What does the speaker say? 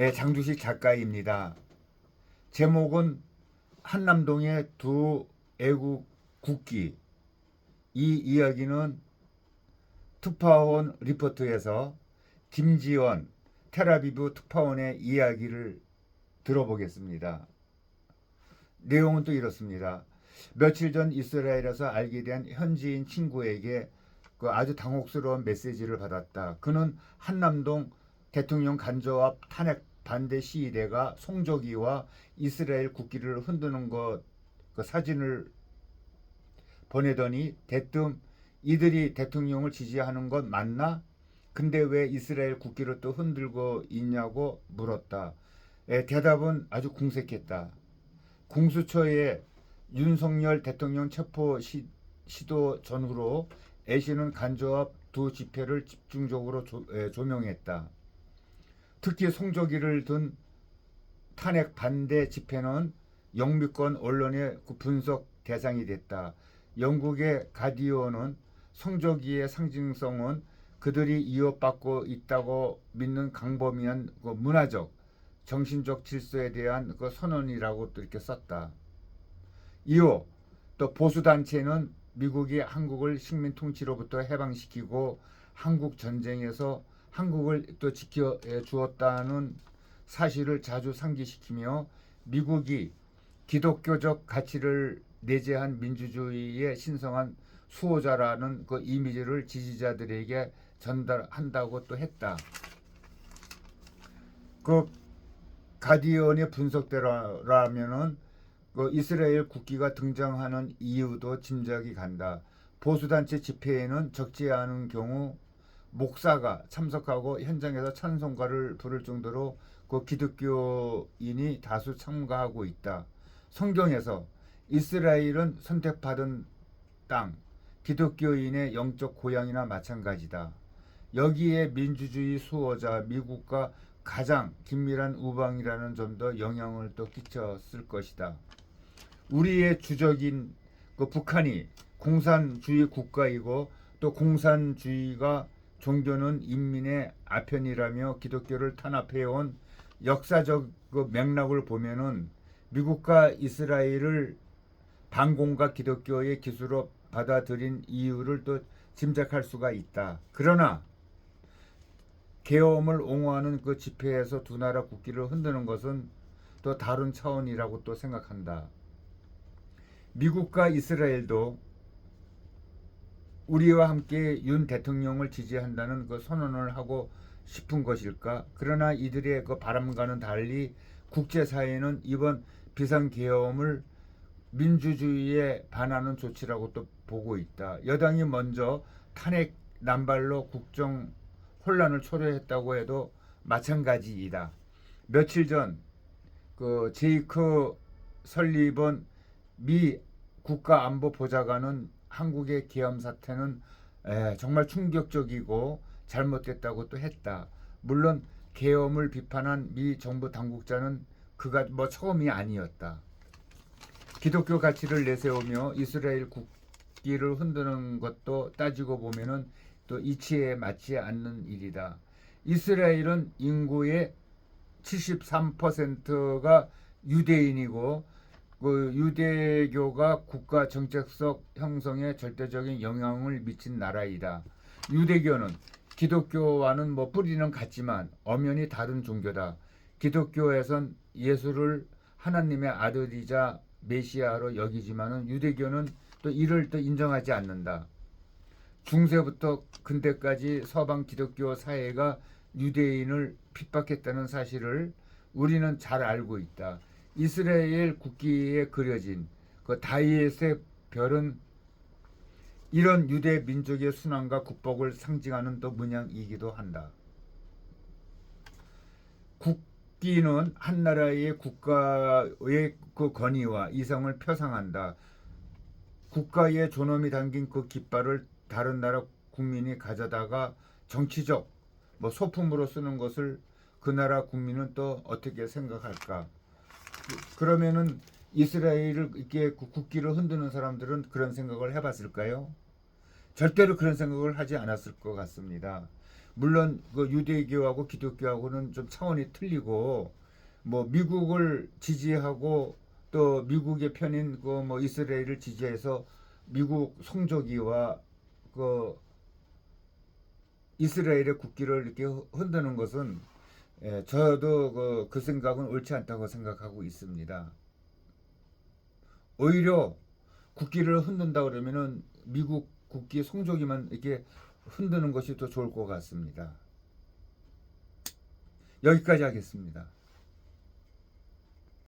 예, 장주식 작가입니다. 제목은 한남동의 두 애국 국기. 이 이야기는 특파원 리포트에서 김지원 테라비브 특파원의 이야기를 들어보겠습니다. 내용은 또 이렇습니다. 며칠 전 이스라엘에서 알게 된 현지인 친구에게 그 아주 당혹스러운 메시지를 받았다. 그는 한남동 대통령 간저압 탄핵 반대 시위대가 송조기와 이스라엘 국기를 흔드는 것 그 사진을 보내더니 대뜸 이들이 대통령을 지지하는 것 맞나? 근데 왜 이스라엘 국기를 또 흔들고 있냐고 물었다. 에, 대답은 아주 궁색했다. 공수처에 윤석열 대통령 체포 시, 시도 전후로 애시는 간조합 두 집회를 집중적으로 조, 에, 조명했다. 특히 송조기를 든 탄핵 반대 집회는 영미권 언론의 그 분석 대상이 됐다. 영국의 가디언은 송조기의 상징성은 그들이 이어받고 있다고 믿는 강범위한 그 문화적, 정신적 질서에 대한 그 선언이라고 또 이렇게 썼다. 이후 또 보수 단체는 미국이 한국을 식민 통치로부터 해방시키고 한국 전쟁에서 한국을 또 지켜 주었다는 사실을 자주 상기시키며 미국이 기독교적 가치를 내재한 민주주의의 신성한 수호자라는 그 이미지를 지지자들에게 전달한다고 또 했다. 그 가디언의 분석대로라면은 그 이스라엘 국기가 등장하는 이유도 짐작이 간다. 보수단체 집회에는 적지 않은 경우 목사가 참석하고 현장에서 찬송가를 부를 정도로 그 기독교인이 다수 참가하고 있다. 성경에서 이스라엘은 선택받은 땅, 기독교인의 영적 고향이나 마찬가지다. 여기에 민주주의 수호자 미국과 가장 긴밀한 우방이라는 점도 영향을 또 끼쳤을 것이다. 우리의 주적인 그 북한이 공산주의 국가이고 또 공산주의가 종교는 인민의 아편이라며 기독교를 탄압해온 역사적 그 맥락을 보면은 미국과 이스라엘을 반공과 기독교의 기수로 받아들인 이유를 또 짐작할 수가 있다. 그러나 계엄을 옹호하는 그 집회에서 두 나라 국기를 흔드는 것은 또 다른 차원이라고 또 생각한다. 미국과 이스라엘도 우리와 함께 윤 대통령을 지지한다는 그 선언을 하고 싶은 것일까? 그러나 이들의 그 바람과는 달리 국제사회는 이번 비상계엄을 민주주의에 반하는 조치라고 또 보고 있다. 여당이 먼저 탄핵 남발로 국정 혼란을 초래했다고 해도 마찬가지이다. 며칠 전 그 제이크 설리번 미 국가안보보좌관은 한국의 계엄 사태는 에, 정말 충격적이고 잘못됐다고 또 했다. 물론 계엄을 비판한 미 정부 당국자는 그가 뭐 처음이 아니었다. 기독교 가치를 내세우며 이스라엘 국기를 흔드는 것도 따지고 보면은 또 이치에 맞지 않는 일이다. 이스라엘은 인구의 73%가 유대인이고 그 유대교가 국가 정책적 형성에 절대적인 영향을 미친 나라이다. 유대교는 기독교와는 뭐 뿌리는 같지만 엄연히 다른 종교다. 기독교에선 예수를 하나님의 아들이자 메시아로 여기지만은 유대교는 또 이를 또 인정하지 않는다. 중세부터 근대까지 서방 기독교 사회가 유대인을 핍박했다는 사실을 우리는 잘 알고 있다. 이스라엘 국기에 그려진 그 다이엣의 별은 이런 유대 민족의 순환과 국복을 상징하는 또 문양이기도 한다. 국기는 한 나라의 국가의 그 권위와 이성을 표상한다. 국가의 존엄이 담긴 그 깃발을 다른 나라 국민이 가져다가 정치적 뭐 소품으로 쓰는 것을 그 나라 국민은 또 어떻게 생각할까? 그러면은 이스라엘을 이렇게 그 국기를 흔드는 사람들은 그런 생각을 해봤을까요? 절대로 그런 생각을 하지 않았을 것 같습니다. 물론 그 유대교하고 기독교하고는 좀 차원이 틀리고 뭐 미국을 지지하고 또 미국의 편인 그 뭐 이스라엘을 지지해서 미국 송조기와 그 이스라엘의 국기를 이렇게 흔드는 것은 예, 저도 그, 그 생각은 옳지 않다고 생각하고 있습니다. 오히려 국기를 흔든다 그러면은 미국 국기 송조기만 이렇게 흔드는 것이 더 좋을 것 같습니다. 여기까지 하겠습니다.